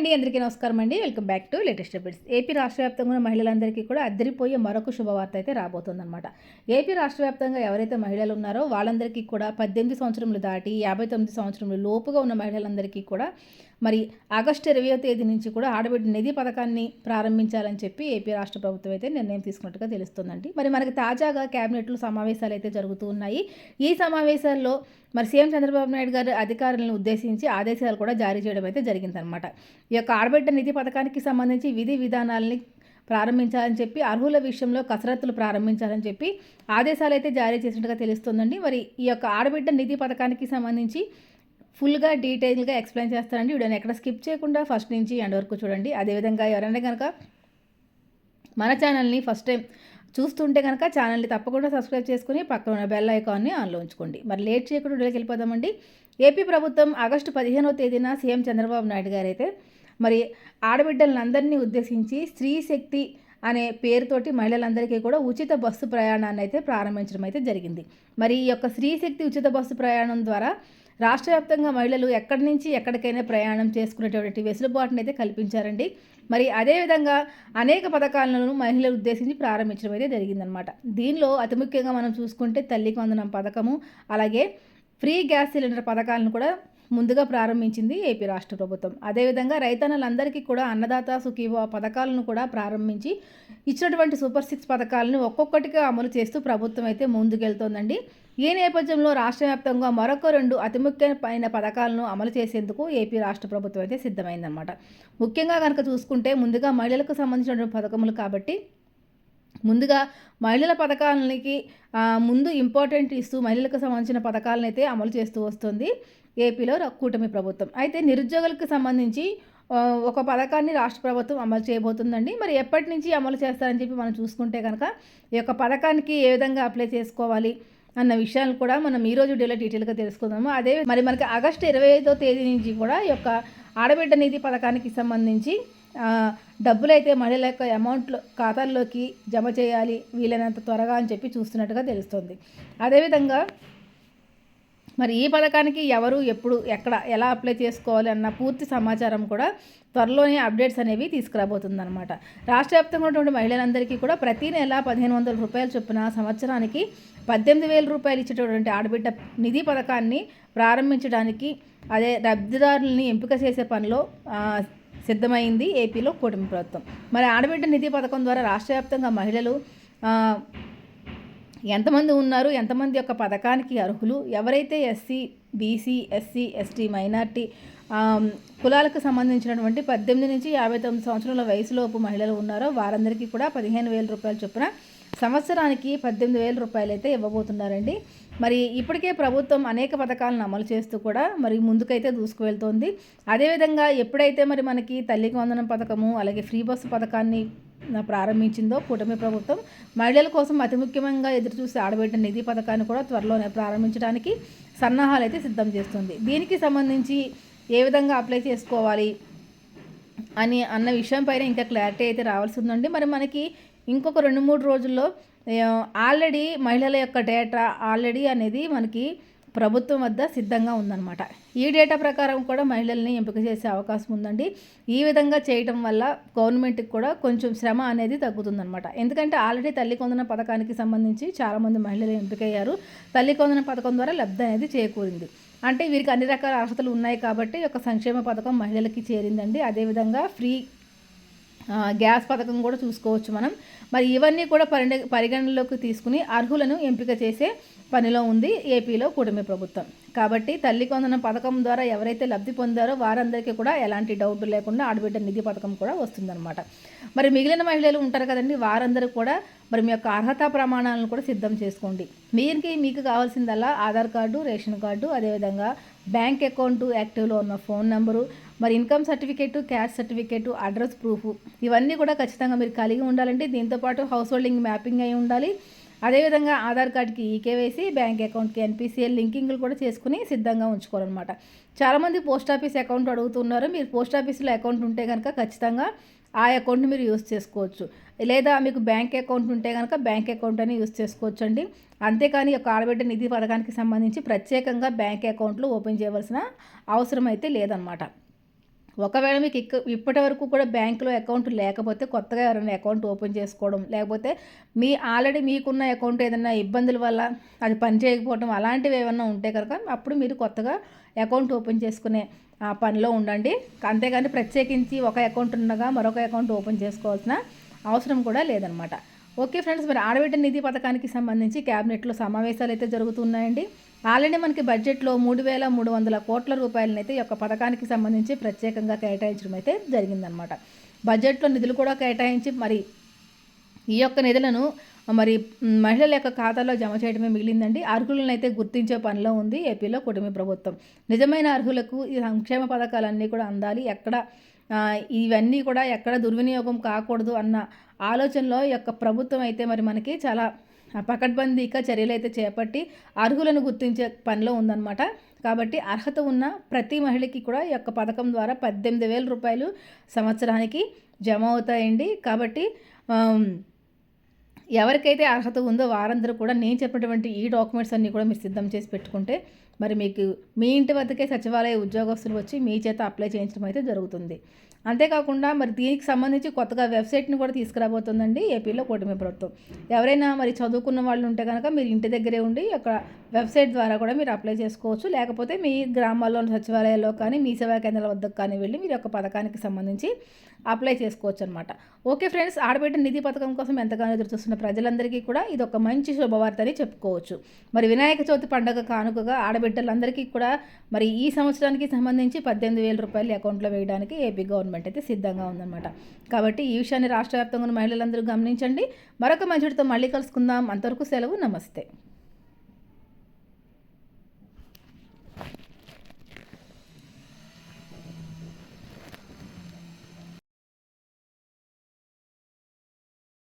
అండి అందరికీ నమస్కారం అండి. Welcome back to latest updates. AP రాష్ట్ర వ్యాప్తంగా ఉన్న మహిళలందరికీ కూడా అద్దరిపోయే మరొక శుభవార్త అయితే రాబోతుందన్నమాట. ఏపీ రాష్ట్ర వ్యాప్తంగా ఎవరైతే మహిళలు ఉన్నారో వాళ్ళందరికీ కూడా పద్దెనిమిది సంవత్సరములు దాటి యాభై తొమ్మిది సంవత్సరములు లోపుగా ఉన్న మహిళలందరికీ కూడా మరి ఆగస్టు ఇరవయో తేదీ నుంచి కూడా ఆడబిడ్డ నిధి పథకాన్ని ప్రారంభించాలని చెప్పి ఏపీ రాష్ట్ర ప్రభుత్వం అయితే నిర్ణయం తీసుకున్నట్టుగా తెలుస్తుందండి. మరి మనకి తాజాగా క్యాబినెట్లు సమావేశాలు అయితే జరుగుతూ ఉన్నాయి. ఈ సమావేశాల్లో మరి సీఎం చంద్రబాబు నాయుడు గారు అధికారులను ఉద్దేశించి ఆదేశాలు కూడా జారీ చేయడం అయితే జరిగిందనమాట ఈ యొక్క ఆడబిడ్డ నిధి పథకానికి సంబంధించి విధి విధానాలని ప్రారంభించాలని చెప్పి అర్హుల విషయంలో కసరత్తులు ప్రారంభించాలని చెప్పి ఆదేశాలు అయితే జారీ చేసినట్టుగా తెలుస్తుందండి. మరి ఈ యొక్క ఆడబిడ్డ నిధి పథకానికి సంబంధించి ఫుల్గా డీటెయిల్గా ఎక్స్ప్లెయిన్ చేస్తానండి వీడియోని ఎక్కడ స్కిప్ చేయకుండా ఫస్ట్ నుంచి ఎండ్ వరకు చూడండి. అదేవిధంగా ఎవరైనా కనుక మన ఛానల్ని ఫస్ట్ టైం చూస్తుంటే కనుక ఛానల్ని తప్పకుండా సబ్స్క్రైబ్ చేసుకుని పక్కన ఉన్న బెల్ ఐకాన్ని ఆన్లో ఉంచుకోండి. మరి లేట్ చేయకుండా వీడియోకి వెళ్ళిపోదామండి. ఏపీ ప్రభుత్వం ఆగస్టు పదిహేనవ తేదీన సీఎం చంద్రబాబు నాయుడు గారు అయితే మరి ఆడబిడ్డలందరినీ ఉద్దేశించి స్త్రీ శక్తి అనే పేరుతోటి మహిళలందరికీ కూడా ఉచిత బస్సు ప్రయాణాన్ని అయితే ప్రారంభించడం అయితే జరిగింది. మరి ఈ యొక్క స్త్రీ శక్తి ఉచిత బస్సు ప్రయాణం ద్వారా రాష్ట్ర వ్యాప్తంగా మహిళలు ఎక్కడి నుంచి ఎక్కడికైనా ప్రయాణం చేసుకునేటువంటి వెసులుబాటును అయితే కల్పించారండి. మరి అదేవిధంగా అనేక పథకాలను మహిళలు ఉద్దేశించి ప్రారంభించడం అయితే జరిగిందనమాట దీనిలో అతి ముఖ్యంగా మనం చూసుకుంటే తల్లికి వందనం పథకము అలాగే ఫ్రీ గ్యాస్ సిలిండర్ పథకాలను కూడా ముందుగా ప్రారంభించింది ఏపీ రాష్ట్ర ప్రభుత్వం. అదేవిధంగా రైతన్నలందరికీ కూడా అన్నదాత సుఖీవ పథకాలను కూడా ప్రారంభించి ఇచ్చినటువంటి సూపర్ సిక్స్ పథకాలను ఒక్కొక్కటిగా అమలు చేస్తూ ప్రభుత్వం అయితే ముందుకెళ్తోందండి. ఈ నేపథ్యంలో రాష్ట్ర వ్యాప్తంగా మరొక రెండు అతి ముఖ్యమైన పథకాలను అమలు చేసేందుకు ఏపీ రాష్ట్ర ప్రభుత్వం అయితే సిద్ధమైందన్నమాట. ముఖ్యంగా కనుక చూసుకుంటే ముందుగా మహిళలకు సంబంధించిన పథకములు కాబట్టి ముందుగా మహిళల పథకాలకి ముందు ఇంపార్టెంట్ ఇస్తూ మహిళలకు సంబంధించిన పథకాలను అయితే అమలు చేస్తూ వస్తుంది ఏపీలో కూటమి ప్రభుత్వం. అయితే నిరుద్యోగులకు సంబంధించి ఒక పథకాన్ని రాష్ట్ర ప్రభుత్వం అమలు చేయబోతుందండి. మరి ఎప్పటి నుంచి అమలు చేస్తారని చెప్పి మనం చూసుకుంటే కనుక ఈ యొక్క పథకానికి ఏ విధంగా అప్లై చేసుకోవాలి? అన్న విషయాలు కూడా మనం ఈరోజు డేలో డీటెయిల్గా తెలుసుకుందాము. అదే మరి మనకి ఆగస్టు ఇరవై ఐదో తేదీ నుంచి కూడా ఈ యొక్క ఆడబిడ్డ నిధి పథకానికి సంబంధించి డబ్బులు అయితే మహిళల యొక్క అమౌంట్లో ఖాతాల్లోకి జమ చేయాలి వీలైనంత త్వరగా అని చెప్పి చూస్తున్నట్టుగా తెలుస్తుంది. అదేవిధంగా మరి ఈ పథకానికి ఎవరు ఎప్పుడు ఎక్కడ ఎలా అప్లై చేసుకోవాలి అన్న పూర్తి సమాచారం కూడా త్వరలోనే అప్డేట్స్ అనేవి తీసుకురాబోతుందన్నమాట. రాష్ట్ర వ్యాప్తంగా ఉన్నటువంటి మహిళలందరికీ కూడా ప్రతి నెల పదిహేను వందల రూపాయలు చొప్పున సంవత్సరానికి పద్దెనిమిది వేల రూపాయలు ఇచ్చేటటువంటి ఆడబిడ్డ నిధి పథకాన్ని ప్రారంభించడానికి అదే లబ్ధిదారులని ఎంపిక చేసే పనిలో సిద్ధమైంది ఏపీలో కూటమి ప్రభుత్వం. మరి ఆడబిడ్డ నిధి పథకం ద్వారా రాష్ట్ర వ్యాప్తంగా మహిళలు ఎంతమంది ఉన్నారు ఎంతమంది యొక్క పథకానికి అర్హులు ఎవరైతే SC BC SC ST minority కులాలకు సంబంధించినటువంటి పద్దెనిమిది నుంచి యాభై తొమ్మిది సంవత్సరాల వయసులోపు మహిళలు ఉన్నారో వారందరికీ కూడా పదిహేను వేల రూపాయల చొప్పున సంవత్సరానికి పద్దెనిమిది వేల రూపాయలు అయితే ఇవ్వబోతున్నారండి. మరి ఇప్పటికే ప్రభుత్వం అనేక పథకాలను అమలు చేస్తూ కూడా మరి ముందుకైతే దూసుకువెళ్తోంది. అదేవిధంగా ఎప్పుడైతే మరి మనకి తల్లికి వందనం పథకము అలాగే ఫ్రీ బస్సు పథకాన్ని ప్రారంభించిందో కూటమి ప్రభుత్వం మహిళల కోసం అతి ముఖ్యంగా ఎదురుచూసే ఆడబెట్టిన నిధి పథకాన్ని కూడా త్వరలోనే ప్రారంభించడానికి సన్నాహాలు అయితే సిద్ధం చేస్తుంది. దీనికి సంబంధించి ఏ విధంగా అప్లై చేసుకోవాలి అని అన్న విషయం పైన ఇంకా క్లారిటీ అయితే రావాల్సి ఉందండి మరి మనకి ఇంకొక రెండు మూడు రోజుల్లో ఆల్రెడీ మహిళల యొక్క డేటా ఆల్రెడీ అనేది మనకి ప్రభుత్వం వద్ద సిద్ధంగా ఉందన్నమాట. ఈ డేటా ప్రకారం కూడా మహిళల్ని ఎంపిక చేసే అవకాశం ఉందండి. ఈ విధంగా చేయటం వల్ల గవర్నమెంట్కి కూడా కొంచెం శ్రమ అనేది తగ్గుతుందన్నమాట. ఎందుకంటే ఆల్రెడీ తల్లి కొందన పథకానికి సంబంధించి చాలామంది మహిళలు ఎంపికయ్యారు. తల్లి కొందన పథకం ద్వారా లబ్ధి అనేది చేకూరింది. అంటే వీరికి అన్ని రకాల అర్హతలు ఉన్నాయి కాబట్టి ఒక సంక్షేమ పథకం మహిళలకి చేరిందండి. అదేవిధంగా ఫ్రీ గ్యాస్ పథకం కూడా చూసుకోవచ్చు మనం. మరి ఇవన్నీ కూడా పరిణ పరిగణనలోకి తీసుకుని అర్హులను ఎంపిక చేసే పనిలో ఉంది ఏపీలో కూటమి ప్రభుత్వం. కాబట్టి తల్లి కొందన పథకం ద్వారా ఎవరైతే లబ్ధి పొందారో వారందరికీ కూడా ఎలాంటి డౌట్ లేకుండా ఆడబిడ్డ నిధి పథకం కూడా వస్తుందన్నమాట. మరి మిగిలిన మహిళలు ఉంటారు కదండి వారందరూ కూడా మరి మీ యొక్క అర్హత ప్రమాణాలను కూడా సిద్ధం చేసుకోండి. మీరికి మీకు కావాల్సిందల్లా ఆధార్ కార్డు రేషన్ కార్డు అదేవిధంగా బ్యాంక్ అకౌంటు యాక్టివ్లో ఉన్న ఫోన్ నెంబరు మరి income certificate caste certificate address proof ఇవన్నీ కూడా ఖచ్చితంగా మీరు కలిగి ఉండాలంటే దీంతోపాటు హౌస్ హోల్డింగ్ మ్యాపింగ్ అయి ఉండాలి. అదేవిధంగా ఆధార్ కార్డ్కి ఈకేవేసి బ్యాంక్ అకౌంట్కి ఎన్పిసిఎల్ లింకింగ్లు కూడా చేసుకుని సిద్ధంగా ఉంచుకోవాలన్నమాట. చాలామంది పోస్ట్ ఆఫీస్ అకౌంట్ అడుగుతున్నారు. మీరు పోస్ట్ ఆఫీస్లో అకౌంట్ ఉంటే కనుక ఖచ్చితంగా ఆ అకౌంట్ని మీరు యూస్ చేసుకోవచ్చు. లేదా మీకు బ్యాంక్ అకౌంట్ ఉంటే కనుక బ్యాంక్ అకౌంట్ అని యూస్ చేసుకోవచ్చు అండి అంతేకాని ఒక ఆడబిడ్డ నిధి పథకానికి సంబంధించి ప్రత్యేకంగా బ్యాంక్ అకౌంట్లు ఓపెన్ చేయవలసిన అవసరం అయితే లేదనమాట ఒకవేళ మీకు ఇక్క ఇప్పటి వరకు కూడా బ్యాంకులో అకౌంట్ లేకపోతే కొత్తగా ఎవరైనా అకౌంట్ ఓపెన్ చేసుకోవడం లేకపోతే మీ ఆల్రెడీ మీకున్న అకౌంట్ ఏదైనా ఇబ్బందుల వల్ల అది పనిచేయకపోవడం అలాంటివి ఏమైనా ఉంటే కనుక అప్పుడు మీరు కొత్తగా అకౌంట్ ఓపెన్ చేసుకునే ఆ పనిలో ఉండండి. అంతేగాని ప్రత్యేకించి ఒక అకౌంట్ ఉండగా మరొక అకౌంట్ ఓపెన్ చేసుకోవాల్సిన అవసరం కూడా లేదనమాట. ఓకే ఫ్రెండ్స్ మరి ఆడబిడ్డ నిధి పథకానికి సంబంధించి క్యాబినెట్లో సమావేశాలు అయితే జరుగుతున్నాయండి. ఆల్రెడీ మనకి బడ్జెట్లో మూడు వేల మూడు వందల కోట్ల రూపాయలనైతే ఈ యొక్క పథకానికి సంబంధించి ప్రత్యేకంగా కేటాయించడం అయితే జరిగిందనమాట బడ్జెట్లో నిధులు కూడా కేటాయించి మరి ఈ యొక్క నిధులను మరి మహిళల యొక్క ఖాతాలో జమ చేయడమే మిగిలిందండి. అర్హులను అయితే గుర్తించే పనిలో ఉంది ఏపీలో కుటుంబ ప్రభుత్వం. నిజమైన అర్హులకు ఈ సంక్షేమ పథకాలన్నీ కూడా అందాలి. ఎక్కడ ఇవన్నీ కూడా ఎక్కడ దుర్వినియోగం కాకూడదు అన్న ఆలోచనలో యొక్క ప్రభుత్వం అయితే మరి మనకి చాలా పకడ్బందీగా చర్యలు అయితే చేపట్టి అర్హులను గుర్తించే పనిలో ఉందన్నమాట. కాబట్టి అర్హత ఉన్న ప్రతి మహిళకి కూడా ఈ యొక్క పథకం ద్వారా పద్దెనిమిది వేల రూపాయలు సంవత్సరానికి జమ అవుతాయండి. కాబట్టి ఎవరికైతే అర్హత ఉందో వారందరూ కూడా నేను చెప్పినటువంటి ఈ డాక్యుమెంట్స్ అన్నీ కూడా మీరు సిద్ధం చేసి పెట్టుకుంటే మరి మీకు మీ ఇంటి వద్దకే సచివాలయ ఉద్యోగస్తులు వచ్చి మీ చేత అప్లై చేయించడం అయితే జరుగుతుంది. అంతేకాకుండా మరి దీనికి సంబంధించి కొత్తగా వెబ్సైట్ని కూడా తీసుకురాబోతుందండి ఏపీలో కూటమి ప్రభుత్వం. ఎవరైనా మరి చదువుకున్న వాళ్ళు ఉంటే కనుక మీరు ఇంటి దగ్గరే ఉండి అక్కడ వెబ్సైట్ ద్వారా కూడా మీరు అప్లై చేసుకోవచ్చు. లేకపోతే మీ గ్రామాల్లో సచివాలయాల్లో కానీ మీ సేవా కేంద్రాల వద్దకు కానీ వెళ్ళి మీరు యొక్క పథకానికి సంబంధించి అప్లై చేసుకోవచ్చు అనమాట ఓకే ఫ్రెండ్స్ ఆడబిడ్డ నిధి పథకం కోసం ఎంతగానో ఎదురు చూస్తున్న ప్రజలందరికీ కూడా ఇది ఒక మంచి శుభవార్త అని చెప్పుకోవచ్చు. మరి వినాయక చవితి పండుగ కానుకగా ఆడబిడ్డలందరికీ కూడా మరి ఈ సంవత్సరానికి సంబంధించి పద్దెనిమిది వేల రూపాయలు అకౌంట్లో వేయడానికి ఏపీ గవర్నమెంట్ అయితే సిద్ధంగా ఉందన్నమాట. కాబట్టి ఈ విషయాన్ని రాష్ట్ర వ్యాప్తంగా మహిళలందరూ గమనించండి. మరొక మంచితో మళ్ళీ కలుసుకుందాం. అంతవరకు సెలవు నమస్తే.